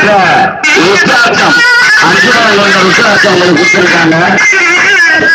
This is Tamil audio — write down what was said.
இடத்துல ருத்ராட்சம் அஞ்சு ரூபாய் உள்ள ருத்ராட்சம் உங்களுக்கு கொடுத்துருக்காங்க